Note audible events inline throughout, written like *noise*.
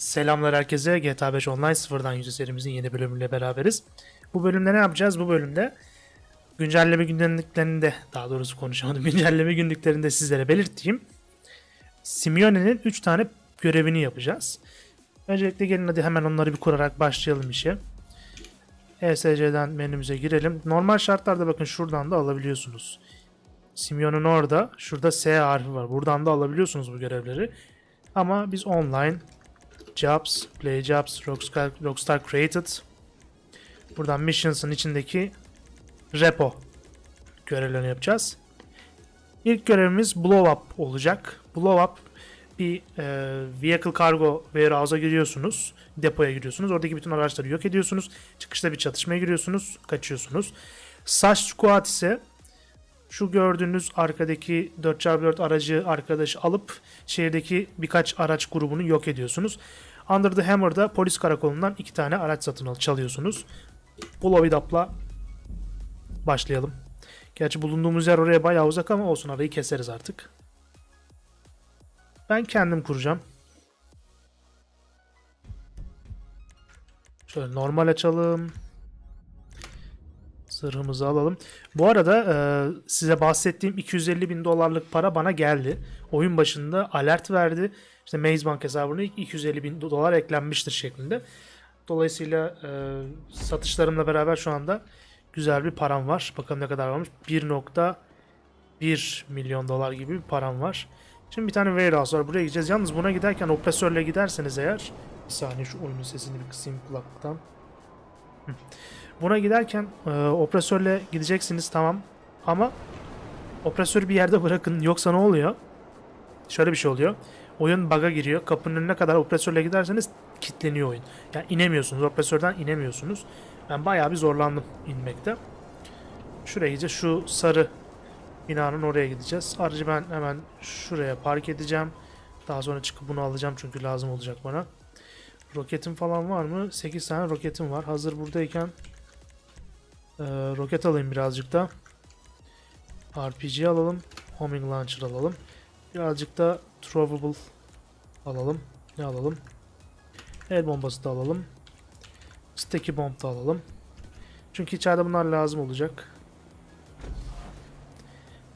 Selamlar herkese. GTA 5 Online sıfırdan yüzü serimizin yeni bölümüyle beraberiz. Bu bölümde ne yapacağız? Bu bölümde güncelleme günlüklerinde daha doğrusu konuşamadım. *laughs* Güncelleme günlüklerinde sizlere belirttiğim Simeone'nin 3 tane görevini yapacağız. Öncelikle gelin hadi hemen onları bir kurarak başlayalım işe. ESC'den menümüze girelim. Normal şartlarda bakın şuradan da alabiliyorsunuz. Simeon'un orada. Şurada S harfi var. Buradan da alabiliyorsunuz bu görevleri. Ama biz online Jobs, Play Jobs, Rockstar, Rockstar Created. Buradan Missions'ın içindeki repo görevlerini yapacağız. İlk görevimiz Blow Up olacak. Blow Up bir e, Vehicle Cargo Warehouse'a giriyorsunuz. Depoya giriyorsunuz. Oradaki bütün araçları yok ediyorsunuz. Çıkışta bir çatışmaya giriyorsunuz. Kaçıyorsunuz. Sash Squad ise şu gördüğünüz arkadaki 4x4 aracı arkadaşı alıp şehirdeki birkaç araç grubunu yok ediyorsunuz. Under the Hammer'da polis karakolundan iki tane araç satın al çalıyorsunuz. Blow it up'la başlayalım. Gerçi bulunduğumuz yer oraya bayağı uzak ama olsun arayı keseriz artık. Ben kendim kuracağım. Şöyle normal açalım. Zırhımızı alalım. Bu arada e, size bahsettiğim 250 bin dolarlık para bana geldi. Oyun başında alert verdi. İşte Maze Bank hesabına 250 bin dolar eklenmiştir şeklinde. Dolayısıyla e, satışlarımla beraber şu anda güzel bir param var. Bakalım ne kadar varmış. 1.1 milyon dolar gibi bir param var. Şimdi bir tane warehouse var. Buraya gideceğiz. Yalnız buna giderken opresörle giderseniz eğer bir saniye şu oyunun sesini bir kısayım kulaklıktan. Buna giderken e, opresörle gideceksiniz tamam ama opresörü bir yerde bırakın yoksa ne oluyor? Şöyle bir şey oluyor. Oyun bug'a giriyor. Kapının önüne kadar opresörle giderseniz kilitleniyor oyun. Yani inemiyorsunuz. Opresörden inemiyorsunuz. Ben bayağı bir zorlandım inmekte. Şuraya gideceğiz. Şu sarı binanın oraya gideceğiz. Aracı ben hemen şuraya park edeceğim. Daha sonra çıkıp bunu alacağım çünkü lazım olacak bana. Roketim falan var mı? 8 tane roketim var. Hazır buradayken ee, roket alayım birazcık da. RPG alalım. Homing Launcher alalım. Birazcık da Throwable alalım. Ne alalım? El bombası da alalım. Sticky Bomb da alalım. Çünkü içeride bunlar lazım olacak.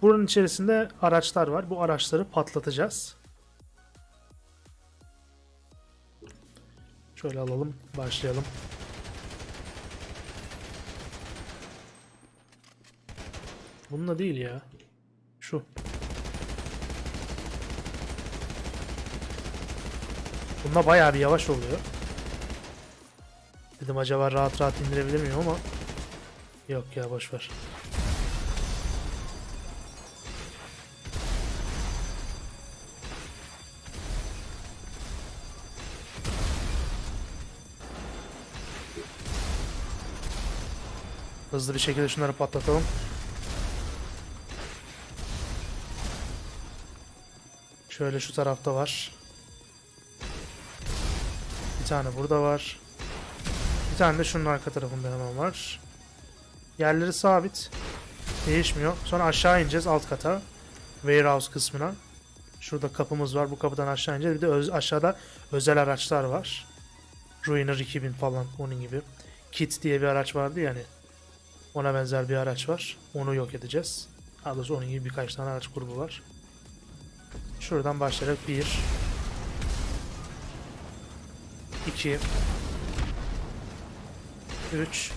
Buranın içerisinde araçlar var. Bu araçları patlatacağız. Şöyle alalım. Başlayalım. Bununla değil ya. Şu. Bununla bayağı bir yavaş oluyor. Dedim acaba rahat rahat indirebilir miyim ama yok ya boş ver. Hızlı bir şekilde şunları patlatalım. Şöyle şu tarafta var. Bir tane burada var. Bir tane de şunun arka tarafında hemen var. Yerleri sabit. Değişmiyor. Sonra aşağı ineceğiz alt kata. Warehouse kısmına. Şurada kapımız var. Bu kapıdan aşağı ineceğiz. Bir de öz- aşağıda özel araçlar var. Ruiner 2000 falan onun gibi. Kit diye bir araç vardı yani. Ona benzer bir araç var. Onu yok edeceğiz. Daha doğrusu onun gibi birkaç tane araç grubu var. Şuradan başlayarak 1 2 3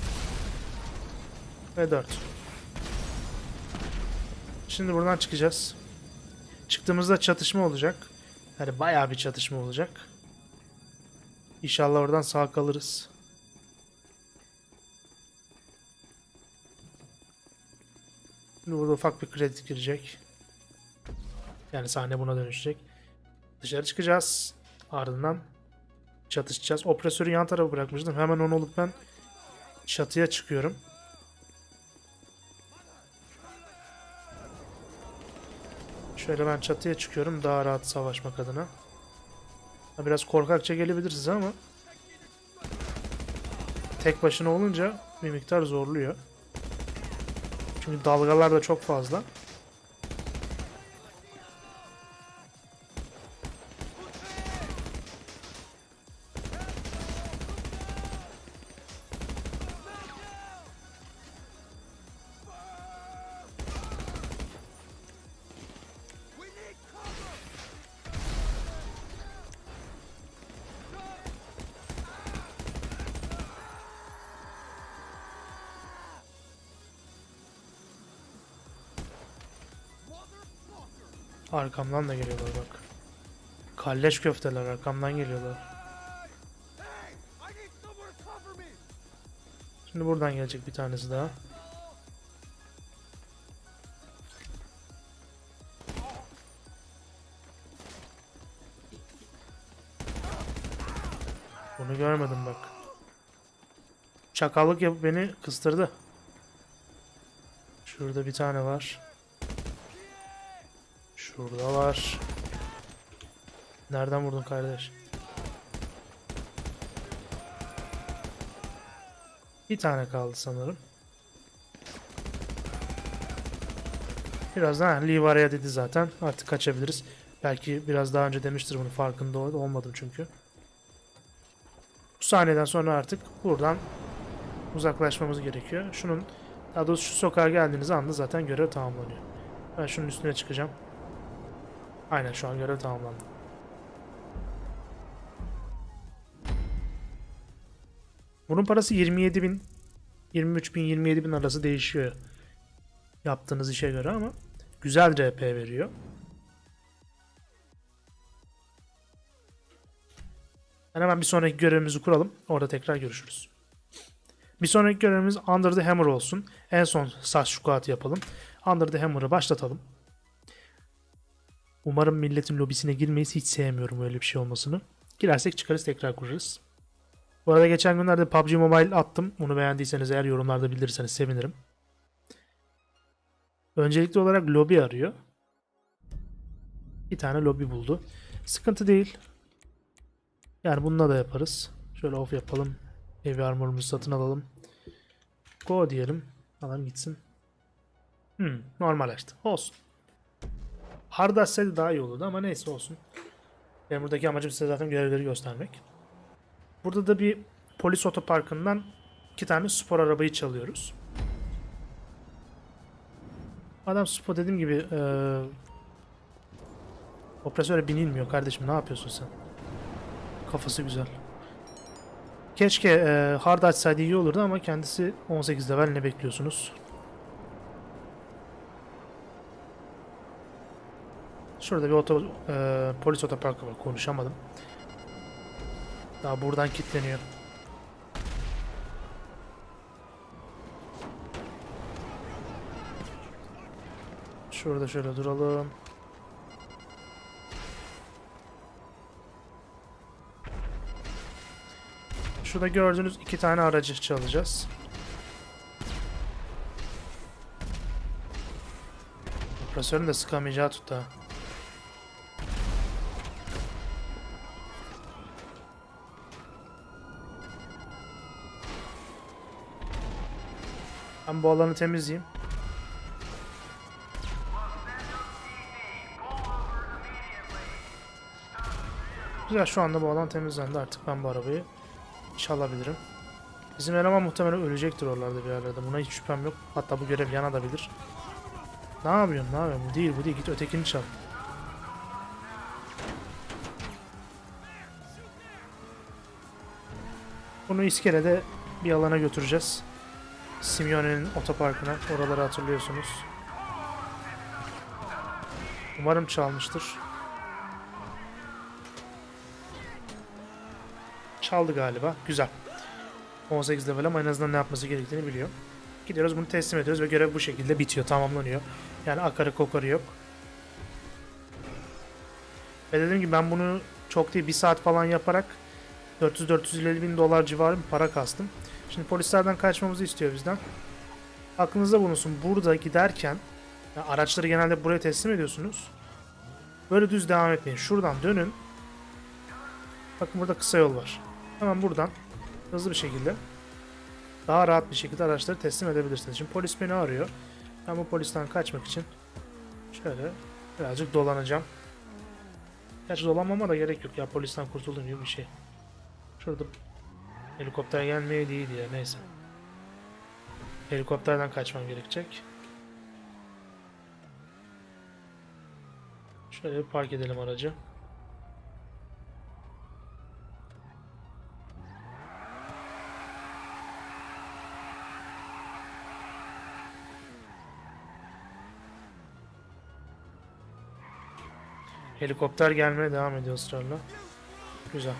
ve 4 Şimdi buradan çıkacağız. Çıktığımızda çatışma olacak. Yani bayağı bir çatışma olacak. İnşallah oradan sağ kalırız. Şimdi burada ufak bir kredi girecek. Yani sahne buna dönüşecek. Dışarı çıkacağız. Ardından çatışacağız. Opresörü yan tarafa bırakmıştım. Hemen onu olup ben çatıya çıkıyorum. Şöyle ben çatıya çıkıyorum daha rahat savaşmak adına. Biraz korkakça gelebilir size ama tek başına olunca bir miktar zorluyor. Çünkü dalgalar da çok fazla. Arkamdan da geliyorlar bak. Kalleş köfteler arkamdan geliyorlar. Şimdi buradan gelecek bir tanesi daha. Bunu görmedim bak. Çakallık yapıp beni kıstırdı. Şurada bir tane var. Şurada var. Nereden vurdun kardeş? Bir tane kaldı sanırım. Birazdan ha, Leave araya dedi zaten. Artık kaçabiliriz. Belki biraz daha önce demiştir bunu farkında ol- olmadım çünkü. Bu sahneden sonra artık buradan uzaklaşmamız gerekiyor. Şunun daha doğrusu şu sokağa geldiğiniz anda zaten görev tamamlanıyor. Ben şunun üstüne çıkacağım. Aynen şu an görev tamamlandı. Bunun parası 27 bin, 23 bin, 27 bin arası değişiyor. Yaptığınız işe göre ama güzel RP veriyor. Ben hemen bir sonraki görevimizi kuralım. Orada tekrar görüşürüz. Bir sonraki görevimiz Under the Hammer olsun. En son saç squat yapalım. Under the Hammer'ı başlatalım. Umarım milletin lobisine girmeyiz. Hiç sevmiyorum öyle bir şey olmasını. Girersek çıkarız tekrar kurarız. Bu arada geçen günlerde PUBG Mobile attım. Bunu beğendiyseniz eğer yorumlarda bildirirseniz sevinirim. Öncelikli olarak lobi arıyor. Bir tane lobi buldu. Sıkıntı değil. Yani bununla da yaparız. Şöyle off yapalım. Heavy armor'umuzu satın alalım. Go diyelim. Adam gitsin. Hmm, normal açtı. Olsun. Hard açsaydı daha iyi olurdu ama neyse olsun. Benim buradaki amacım size zaten görevleri göstermek. Burada da bir polis otoparkından iki tane spor arabayı çalıyoruz. Adam spor dediğim gibi eee operasöre binilmiyor kardeşim ne yapıyorsun sen? Kafası güzel. Keşke eee hard açsaydı iyi olurdu ama kendisi 18 level ne bekliyorsunuz? Şurada bir oto, eee, polis otoparkı var konuşamadım. Daha buradan kilitleniyor. Şurada şöyle duralım. Şurada gördüğünüz iki tane aracı çalacağız. Operatörün de sıkamayacağı tuttu Ben bu alanı temizleyeyim. Güzel şu anda bu alan temizlendi artık ben bu arabayı çalabilirim. Bizim eleman muhtemelen ölecektir oralarda bir yerlerde. Buna hiç şüphem yok. Hatta bu görev yanabilir. Ne yapıyorsun? Ne yapıyorsun? Bu değil, bu değil. Git ötekini çal. Bunu iskelede bir alana götüreceğiz. Simeone'nin otoparkına. Oraları hatırlıyorsunuz. Umarım çalmıştır. Çaldı galiba. Güzel. 18 level ama en azından ne yapması gerektiğini biliyor. Gidiyoruz bunu teslim ediyoruz ve görev bu şekilde bitiyor, tamamlanıyor. Yani akarı kokarı yok. Ve dediğim gibi ben bunu çok değil bir saat falan yaparak 400-450 bin dolar civarı bir para kastım. Şimdi polislerden kaçmamızı istiyor bizden. Aklınızda bulunsun burada giderken ya araçları genelde buraya teslim ediyorsunuz. Böyle düz devam etmeyin. Şuradan dönün. Bakın burada kısa yol var. Hemen buradan hızlı bir şekilde daha rahat bir şekilde araçları teslim edebilirsiniz. Şimdi polis beni arıyor. Ben bu polisten kaçmak için şöyle birazcık dolanacağım. Gerçi dolanmama da gerek yok ya polisten kurtuldum gibi bir şey. Şurada helikopter gelmeye değil ya neyse. Helikopterden kaçmam gerekecek. Şöyle park edelim aracı. Helikopter gelmeye devam ediyor ısrarla. Güzel.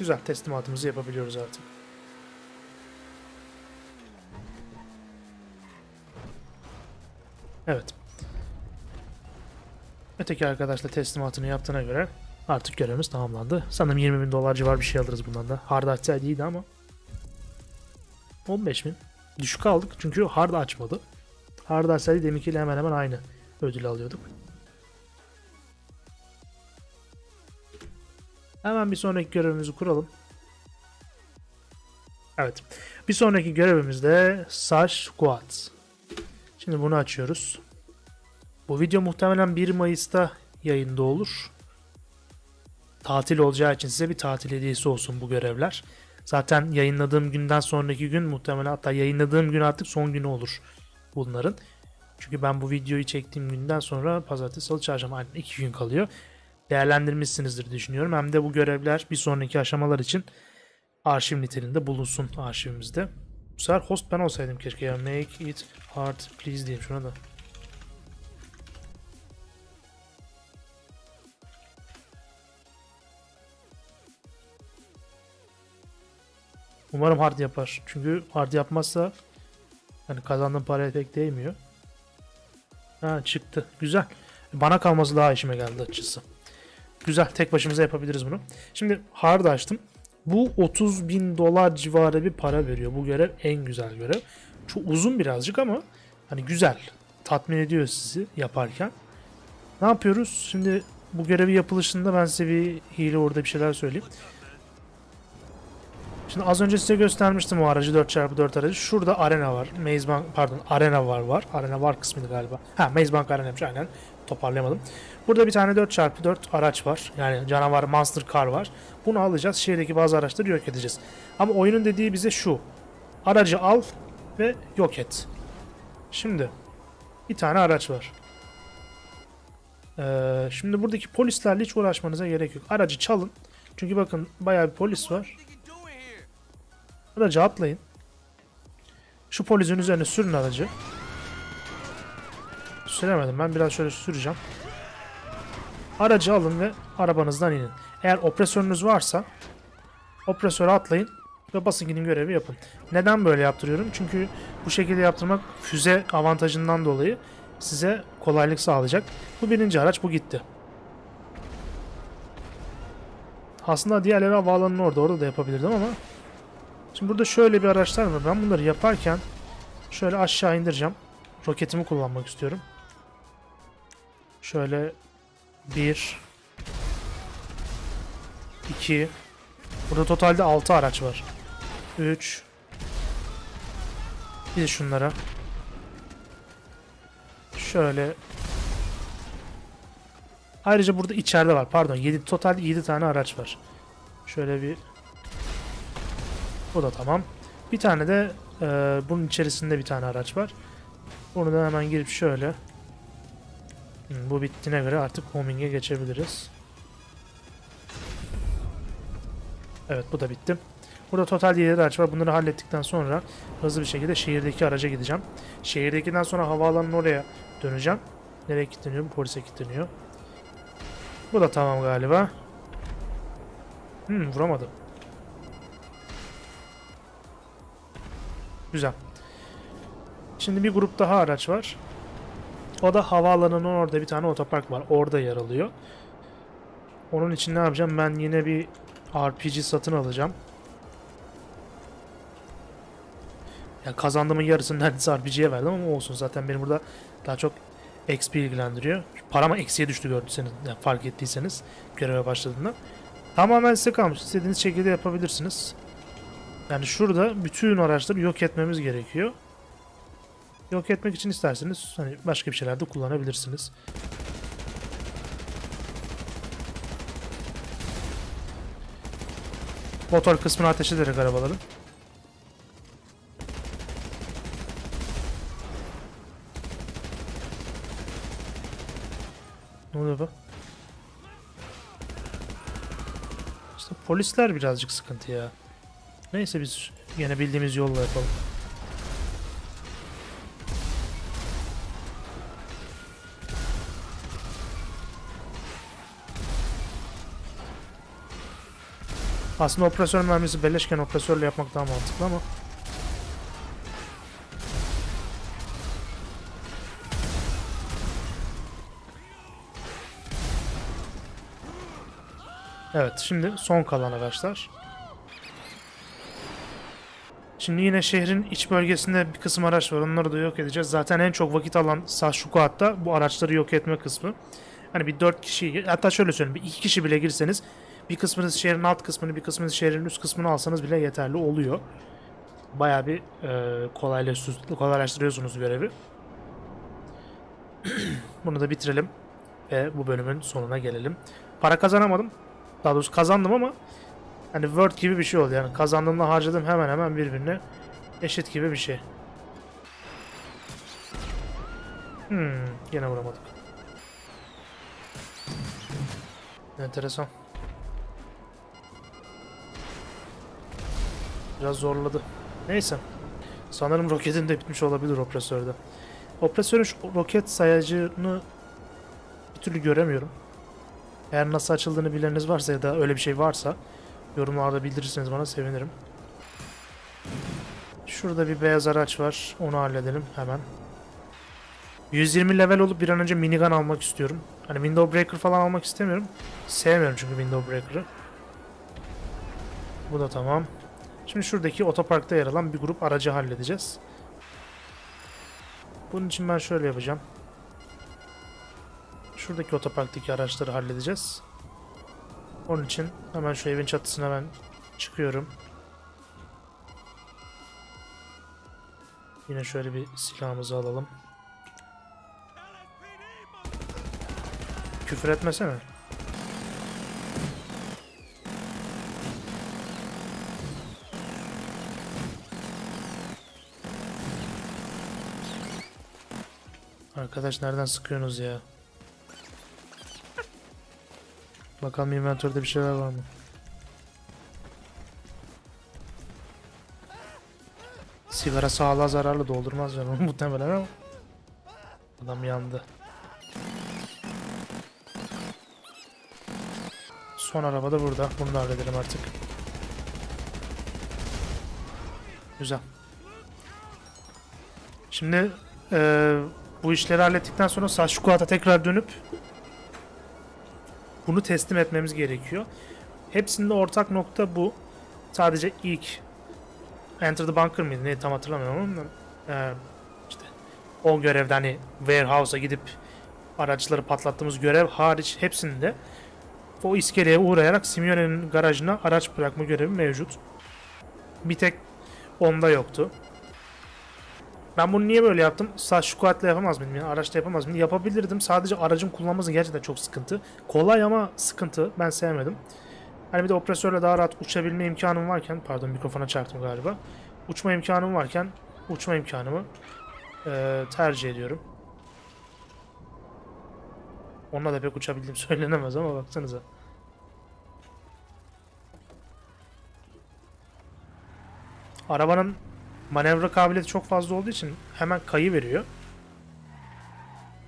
Güzel teslimatımızı yapabiliyoruz artık. Evet. Öteki arkadaş da teslimatını yaptığına göre artık görevimiz tamamlandı. Sanırım 20 bin dolar civar bir şey alırız bundan da. Hard açsaydı iyiydi ama. 15 bin. Düşük aldık çünkü hard açmadı. Hard açsaydı deminkiyle hemen hemen aynı ödül alıyorduk. Hemen bir sonraki görevimizi kuralım. Evet. Bir sonraki görevimizde Sash Squad. Şimdi bunu açıyoruz. Bu video muhtemelen 1 Mayıs'ta yayında olur. Tatil olacağı için size bir tatil hediyesi olsun bu görevler. Zaten yayınladığım günden sonraki gün muhtemelen hatta yayınladığım gün artık son günü olur bunların. Çünkü ben bu videoyu çektiğim günden sonra pazartesi salı çarşamba aynen 2 gün kalıyor. Değerlendirmişsinizdir düşünüyorum. Hem de bu görevler bir sonraki aşamalar için arşiv niteliğinde bulunsun arşivimizde. Bu sefer host ben olsaydım keşke ya. Make it hard please diyeyim şuna da. Umarım hard yapar. Çünkü hard yapmazsa hani kazandığım paraya pek değmiyor. Ha çıktı. Güzel. Bana kalması daha işime geldi açıkçası. Güzel. Tek başımıza yapabiliriz bunu. Şimdi hard açtım. Bu 30 bin dolar civarı bir para veriyor. Bu görev en güzel görev. Çok uzun birazcık ama hani güzel. Tatmin ediyor sizi yaparken. Ne yapıyoruz? Şimdi bu görevi yapılışında ben size bir hile orada bir şeyler söyleyeyim. Şimdi az önce size göstermiştim o aracı 4x4 aracı. Şurada arena var. Maze Bank pardon arena var var. Arena var kısmıydı galiba. Ha Maze Bank arenaymış aynen. Toparlayamadım. Burada bir tane 4x4 araç var. Yani canavar Monster Car var. Bunu alacağız. Şehirdeki bazı araçları yok edeceğiz. Ama oyunun dediği bize şu. Aracı al ve yok et. Şimdi bir tane araç var. Ee, şimdi buradaki polislerle hiç uğraşmanıza gerek yok. Aracı çalın. Çünkü bakın bayağı bir polis var. Aracı atlayın. Şu polisin üzerine sürün aracı. Süremedim ben biraz şöyle süreceğim. Aracı alın ve arabanızdan inin. Eğer opresörünüz varsa opresöre atlayın ve basın gidin görevi yapın. Neden böyle yaptırıyorum? Çünkü bu şekilde yaptırmak füze avantajından dolayı size kolaylık sağlayacak. Bu birinci araç bu gitti. Aslında diğerleri havaalanının orada orada da yapabilirdim ama Şimdi burada şöyle bir araçlar var. Ben bunları yaparken şöyle aşağı indireceğim. Roketimi kullanmak istiyorum. Şöyle bir iki Burada totalde 6 araç var. 3 Bir de şunlara. Şöyle Ayrıca burada içeride var. Pardon 7 totalde 7 tane araç var. Şöyle bir bu da tamam. Bir tane de e, bunun içerisinde bir tane araç var. Bunu da hemen girip şöyle. Hmm, bu bittiğine göre artık homing'e geçebiliriz. Evet bu da bitti. Burada total 7 araç var. Bunları hallettikten sonra hızlı bir şekilde şehirdeki araca gideceğim. Şehirdekiden sonra havaalanının oraya döneceğim. Nereye kilitleniyor? Polise kilitleniyor. Bu da tamam galiba. Hmm vuramadım. Güzel. Şimdi bir grup daha araç var. O da havaalanının orada bir tane otopark var. Orada yer alıyor. Onun için ne yapacağım? Ben yine bir RPG satın alacağım. Yani kazandığımın yarısını neredeyse RPG'ye verdim ama olsun. Zaten beni burada daha çok XP ilgilendiriyor. Param eksiye düştü gördüyseniz, yani fark ettiyseniz göreve başladığında. Tamamen size kalmış. İstediğiniz şekilde yapabilirsiniz. Yani şurada bütün araçları yok etmemiz gerekiyor. Yok etmek için isterseniz hani başka bir şeyler de kullanabilirsiniz. Motor kısmını ateş ederek arabaların. Ne oluyor bu? İşte polisler birazcık sıkıntı ya. Neyse biz yine bildiğimiz yolla yapalım. Aslında operasyon mermisi beleşken operatörle yapmak daha mantıklı ama. Evet şimdi son kalan araçlar. Şimdi yine şehrin iç bölgesinde bir kısım araç var. Onları da yok edeceğiz. Zaten en çok vakit alan Sashukuat'ta bu araçları yok etme kısmı. Hani bir 4 kişi hatta şöyle söyleyeyim bir 2 kişi bile girseniz bir kısmınız şehrin alt kısmını bir kısmınız şehrin üst kısmını alsanız bile yeterli oluyor. Baya bir e, kolaylaştır- kolaylaştırıyorsunuz görevi. *clears throat* Bunu da bitirelim ve bu bölümün sonuna gelelim. Para kazanamadım. Daha doğrusu kazandım ama hani Word gibi bir şey oldu yani. Kazandığımla harcadım hemen hemen birbirine eşit gibi bir şey. Hmm, yine vuramadık. Enteresan. Biraz zorladı. Neyse. Sanırım roketin de bitmiş olabilir opresörde. Opresörün şu roket sayacını bir türlü göremiyorum. Eğer nasıl açıldığını bileniniz varsa ya da öyle bir şey varsa yorumlarda bildirirseniz bana sevinirim. Şurada bir beyaz araç var. Onu halledelim hemen. 120 level olup bir an önce minigun almak istiyorum. Hani window breaker falan almak istemiyorum. Sevmiyorum çünkü window breaker'ı. Bu da tamam. Şimdi şuradaki otoparkta yer alan bir grup aracı halledeceğiz. Bunun için ben şöyle yapacağım. Şuradaki otoparktaki araçları halledeceğiz. Onun için hemen şu evin çatısına ben çıkıyorum. Yine şöyle bir silahımızı alalım. Küfür etmesene. Arkadaş nereden sıkıyorsunuz ya? Bakalım inventörde bir şeyler var mı? Sigara sağlığa zararlı doldurmaz onu *laughs* muhtemelen ama. Adam yandı. Son araba da burada. Bunu da hallederim artık. Güzel. Şimdi eee, bu işleri hallettikten sonra Sashukuat'a tekrar dönüp bunu teslim etmemiz gerekiyor. Hepsinde ortak nokta bu. Sadece ilk Enter the Bunker mıydı? Ne tam hatırlamıyorum ama eee, işte o görevde hani warehouse'a gidip araçları patlattığımız görev hariç hepsinde o iskeleye uğrayarak Simeone'nin garajına araç bırakma görevi mevcut. Bir tek onda yoktu. Ben bunu niye böyle yaptım? Sağ squat'la yapamaz mıyım? Yani araçla yapamaz mıyım? Yapabilirdim. Sadece aracın kullanması gerçekten çok sıkıntı. Kolay ama sıkıntı. Ben sevmedim. Hani bir de operatörle daha rahat uçabilme imkanım varken, pardon mikrofona çarptım galiba. Uçma imkanım varken uçma imkanımı eee, tercih ediyorum. Onunla da pek uçabildiğim *laughs* söylenemez ama baksanıza. Arabanın manevra kabiliyeti çok fazla olduğu için hemen kayı veriyor.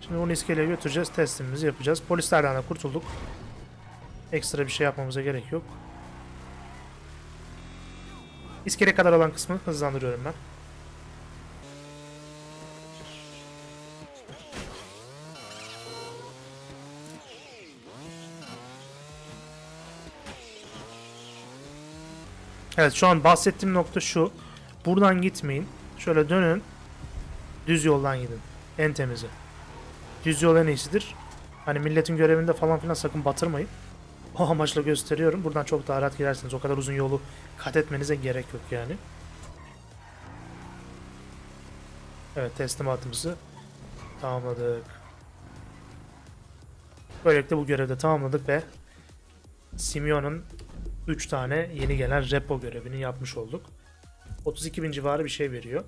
Şimdi onu iskeleye götüreceğiz, testimizi yapacağız. Polislerden de kurtulduk. Ekstra bir şey yapmamıza gerek yok. İskele kadar olan kısmı hızlandırıyorum ben. Evet şu an bahsettiğim nokta şu. Buradan gitmeyin. Şöyle dönün. Düz yoldan gidin. En temizi. Düz yol en iyisidir. Hani milletin görevinde falan filan sakın batırmayın. O amaçla gösteriyorum. Buradan çok daha rahat gidersiniz. O kadar uzun yolu kat etmenize gerek yok yani. Evet teslimatımızı tamamladık. Böylelikle bu görevi de tamamladık ve Simeon'un 3 tane yeni gelen repo görevini yapmış olduk. 32 bin civarı bir şey veriyor.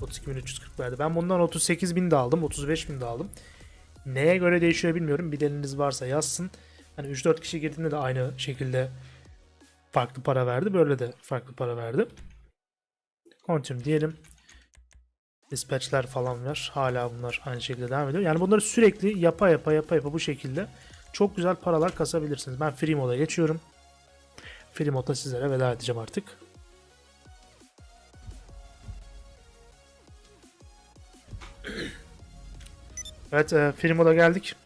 32.340 verdi. Ben bundan 38 bin de aldım. 35 bin de aldım. Neye göre değişiyor bilmiyorum. Bileniniz varsa yazsın. Hani 3-4 kişi girdiğinde de aynı şekilde farklı para verdi. Böyle de farklı para verdi. Continue diyelim. Dispatch'ler falan var. Hala bunlar aynı şekilde devam ediyor. Yani bunları sürekli yapa yapa yapa yapa bu şekilde çok güzel paralar kasabilirsiniz. Ben free moda geçiyorum. Freemod'da sizlere veda edeceğim artık. Evet, e, Freemod'a geldik.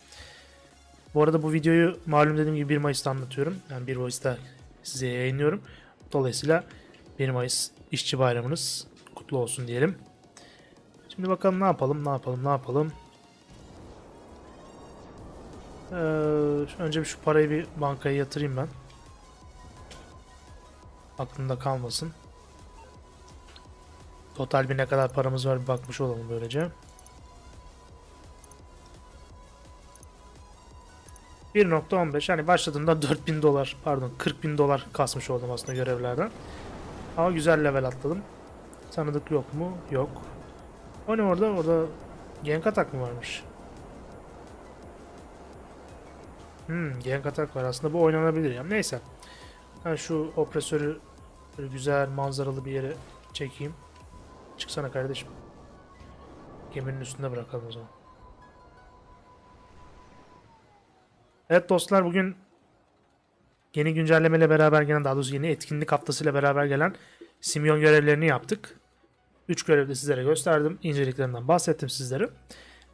Bu arada bu videoyu malum dediğim gibi 1 Mayıs'ta anlatıyorum. Yani 1 Mayıs'ta size yayınlıyorum. Dolayısıyla 1 Mayıs işçi bayramınız kutlu olsun diyelim. Şimdi bakalım ne yapalım, ne yapalım, ne yapalım. Ee, önce bir şu parayı bir bankaya yatırayım ben. Aklımda kalmasın. Total bir ne kadar paramız var bir bakmış olalım böylece. 1.15 yani başladığımda 4000 dolar pardon 40 bin dolar kasmış oldum aslında görevlerden. Ama güzel level atladım. Tanıdık yok mu? Yok. O ne orada? Orada genk atak mı varmış? Hmm, genk atak var. Aslında bu oynanabilir ya. Neyse. Ben şu opresörü güzel manzaralı bir yere çekeyim. Çıksana kardeşim. Geminin üstünde bırakalım o zaman. Evet dostlar bugün yeni güncellemeyle beraber gelen daha doğrusu yeni etkinlik haftasıyla beraber gelen Simyon görevlerini yaptık. 3 görevde sizlere gösterdim. İnceliklerinden bahsettim sizlere.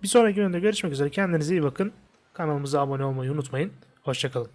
Bir sonraki bölümde görüşmek üzere. Kendinize iyi bakın. Kanalımıza abone olmayı unutmayın. Hoşçakalın.